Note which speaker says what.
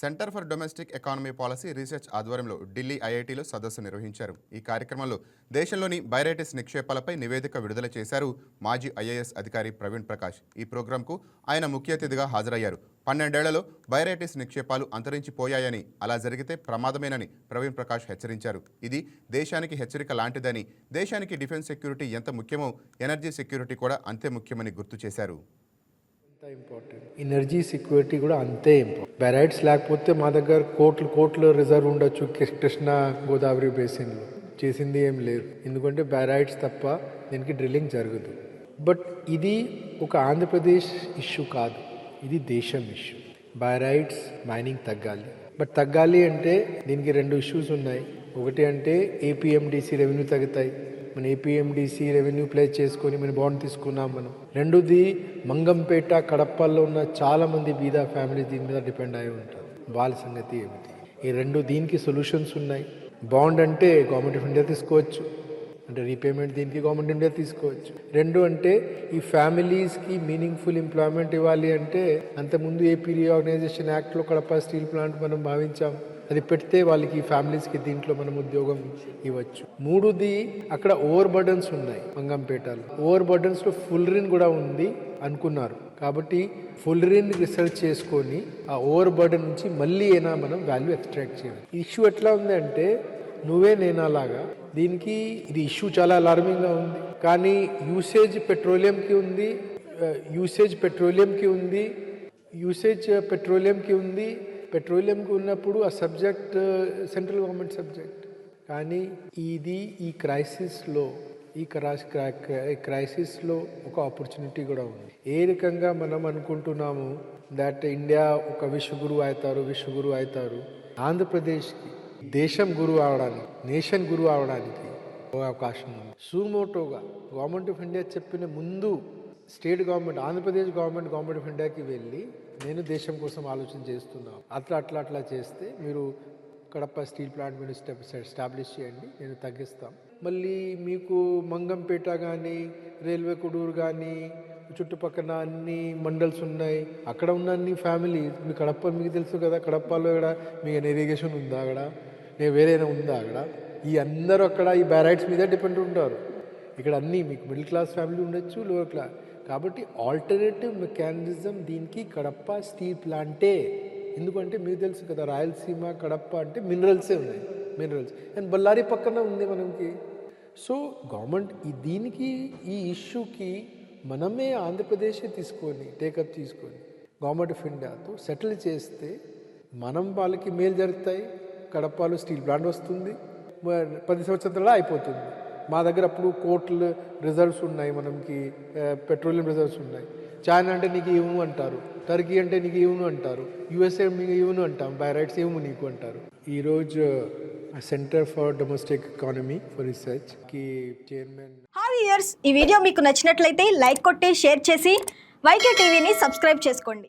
Speaker 1: Centre for domestic economy policy research ఆధ్వర్యంలో ఢిల్లీ ఐఐటీలో సదస్సు నిర్వహించారు. ఈ కార్యక్రమంలో దేశంలోని బైరైటిస్ నిక్షేపాలపై నివేదిక విడుదల చేశారు మాజీ ఐఏఎస్ అధికారి ప్రవీణ్ ప్రకాష్. ఈ ప్రోగ్రాంకు ఆయన ముఖ్య అతిథిగా హాజరయ్యారు. పన్నెండేళ్ళలో బైరైటిస్ నిక్షేపాలు అంతరించిపోయాయని అలా జరిగితే ప్రమాదమేనని ప్రవీణ్ ప్రకాష్ హెచ్చరించారు. ఇది దేశానికి హెచ్చరిక లాంటిదని దేశానికి డిఫెన్స్ సెక్యూరిటీ ఎంత ముఖ్యమో ఎనర్జీ సెక్యూరిటీ కూడా అంతే ముఖ్యమని గుర్తు చేశారు.
Speaker 2: ఇంపార్టెంట్ ఎనర్జీ సెక్యూరిటీ కూడా అంతే ఇంపార్టెంట్ బెరైట్స్ లేకపోతే మా దగ్గర కోట్లు కోట్లు రిజర్వ్ ఉండొచ్చు కృష్ణ కృష్ణా గోదావరి బేసిన్లో చేసింది ఏం లేదు. ఎందుకంటే బెరైట్స్ తప్ప దీనికి డ్రిల్లింగ్ జరగదు. బట్ ఇది ఒక ఆంధ్రప్రదేశ్ ఇష్యూ కాదు. ఇది దేశం ఇష్యూ బైరైట్స్ మైనింగ్ తగ్గాలి. బట్ తగ్గాలి అంటే దీనికి రెండు ఇష్యూస్ ఉన్నాయి. ఒకటి అంటే ఏపీఎండిసి రెవెన్యూ తగ్గుతాయి. మన ఏపీఎండిసి రెవెన్యూ ప్లే చేసుకొని మనం బాండ్ తీసుకున్నాం మనం. రెండోది మంగంపేట కడపల్లో ఉన్న చాలా మంది బీదా ఫ్యామిలీ దీని మీద డిపెండ్ అయి ఉంటారు. వాళ్ళ సంగతి ఏమిటి? ఈ రెండు దీనికి సొల్యూషన్స్ ఉన్నాయి. బాండ్ అంటే గవర్నమెంట్ ఆఫ్ ఇండియా తీసుకోవచ్చు. అంటే రీపేమెంట్ దీనికి గవర్నమెంట్ ఇండియా తీసుకోవచ్చు. రెండు అంటే ఈ ఫ్యామిలీస్కి మీనింగ్ఫుల్ ఎంప్లాయ్మెంట్ ఇవ్వాలి అంటే అంతకుముందు ఏపీ రీఆర్గనైజేషన్ యాక్ట్లో కడప స్టీల్ ప్లాంట్ మనం భావించాం. అది పెడితే వాళ్ళకి ఫ్యామిలీస్కి దీంట్లో మనం ఉద్యోగం ఇవ్వచ్చు. మూడుది అక్కడ ఓవర్ బర్డన్స్ ఉన్నాయి మంగంపేటలో. ఓవర్ బర్డన్స్లో ఫుల్ రిన్ కూడా ఉంది అనుకున్నారు. కాబట్టి ఫుల్ రిన్ రీసెర్చ్ చేసుకొని ఆ ఓవర్ బర్డన్ నుంచి మళ్ళీ అయినా మనం వాల్యూ ఎక్స్ట్రాక్ట్ చేయాలి. ఇష్యూ ఎట్లా ఉంది అంటే నువ్వే నేనాలాగా దీనికి ఇది ఇష్యూ చాలా అలార్మింగ్గా ఉంది. కానీ యూసేజ్ పెట్రోలియంకి ఉంది యూసేజ్ పెట్రోలియంకి ఉంది యూసేజ్ పెట్రోలియంకి ఉంది. పెట్రోలియంకి ఉన్నప్పుడు ఆ సబ్జెక్ట్ సెంట్రల్ గవర్నమెంట్ సబ్జెక్ట్. కానీ ఇది ఈ క్రైసిస్లో ఈ క్రాస్ క్రైసిస్లో ఒక ఆపర్చునిటీ కూడా ఉంది. ఏ రకంగా మనం అనుకుంటున్నాము దట్ ఇండియా ఒక విశ్వగురు అవుతారు విశ్వగురు అవుతారు. ఆంధ్రప్రదేశ్కి దేశం గురువు అవడానికి నేషన్ గురువు అవడానికి అవకాశం ఉంది. సూమోటోగా గవర్నమెంట్ ఆఫ్ ఇండియా చెప్పిన ముందు state government Andhra Pradesh government government of ఇండియాకి వెళ్ళి నేను దేశం కోసం ఆలోచన చేస్తున్నాను. అట్లా అట్లా అట్లా చేస్తే మీరు కడప స్టీల్ ప్లాంట్ మీరు స్టెప్ ఎస్టాబ్లిష్ చేయండి నేను తగ్గిస్తాం. మళ్ళీ మీకు మంగంపేట కానీ రైల్వే కొడూరు కానీ చుట్టుపక్కల అన్ని మండల్స్ ఉన్నాయి. అక్కడ ఉన్న అన్ని ఫ్యామిలీ మీ కడప మీకు తెలుసు కదా కడపలో ఇక్కడ మీకు ఇరిగేషన్ ఉందా అక్కడ? నేను వేరేనా ఉందా అక్కడ? ఈ అందరూ అక్కడ ఈ బ్యారైట్స్ మీద డిపెండ్ ఉంటారు. ఇక్కడ అన్నీ మీకు మిడిల్ క్లాస్ ఫ్యామిలీ ఉండొచ్చు లోవర్ క్లాస్ కాబట్టి ఆల్టర్నేటివ్ మెకానిజం దీనికి కడప స్టీల్ ప్లాంటే ఎందుకంటే మీకు తెలుసు కదా రాయలసీమ కడప అంటే మినరల్సే ఉన్నాయి మినరల్స్ అండ్ బళ్ళారి పక్కన ఉంది మనకి. సో గవర్నమెంట్ ఈ దీనికి ఈ ఇష్యూకి మనమే ఆంధ్రప్రదేశ్ తీసుకొని టేకప్ తీసుకొని గవర్నమెంట్ ఆఫ్ ఇండియాతో సెటిల్ చేస్తే మనం వాళ్ళకి మేలు జరుగుతాయి కడపలో స్టీల్ ప్లాంట్ వస్తుంది. పది సంవత్సరాల అయిపోతుంది. మా దగ్గర అప్పుడు కోర్టులు రిజర్వ్స్ ఉన్నాయి మనకి పెట్రోలియం రిజర్వ్స్ ఉన్నాయి. చైనా అంటే నీకు ఇవ్వను అంటారు. టర్కీ అంటే నీకు ఏమును అంటారు. యుఎస్ఏ మీకు ఏమును అంటాం. బై రైట్స్ ఇవ్వము నీకు అంటారు. ఈరోజు centre for domestic economy for రీసెర్చ్కి chairman
Speaker 3: hi years ఈ వీడియో మీకు నచ్చినట్లయితే లైక్ కొట్టి షేర్ చేసి వైకే టీవీని సబ్స్క్రైబ్ చేసుకోండి.